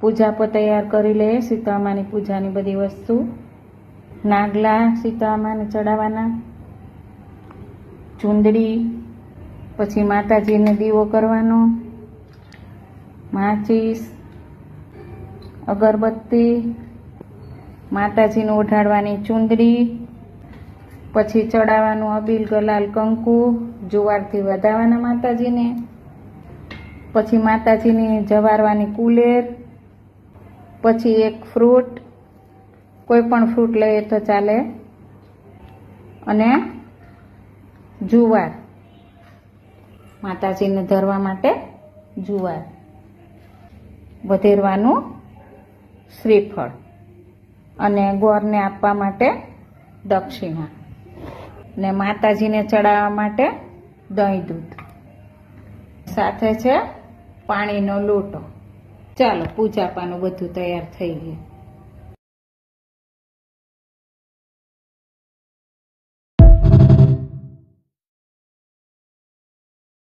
પૂજા પર તૈયાર કરી લઈએ સીતામાની પૂજાની બધી વસ્તુ. નાગલા સીતામાને ચડાવવાના. ચુંદડી, પછી માતાજીને દીવો કરવાનો. માચીસ, અગરબત્તી, માતાજીને ઓઢાડવાની ચુંદડી, પછી ચડાવવાનું અબીલ ગલાલ કંકુ, જુવારથી વધાવવાના માતાજીને, પછી માતાજીની જવારવાની કુલેર પછી એક ફ્રૂટ, કોઈ પણ ફ્રૂટ લઈએ તો ચાલે. અને જુવાર. માતાજીને ધરવા માટે જુવાર. વધેરવાનું શ્રીફળ. અને ગોરને આપવા માટે દક્ષિણા. ને માતાજીને ચડાવવા માટે દહીં દૂધ સાથે છે પાણીનો લોટો. ચાલો પૂજા પાનું બધું તૈયાર થઈ ગયું.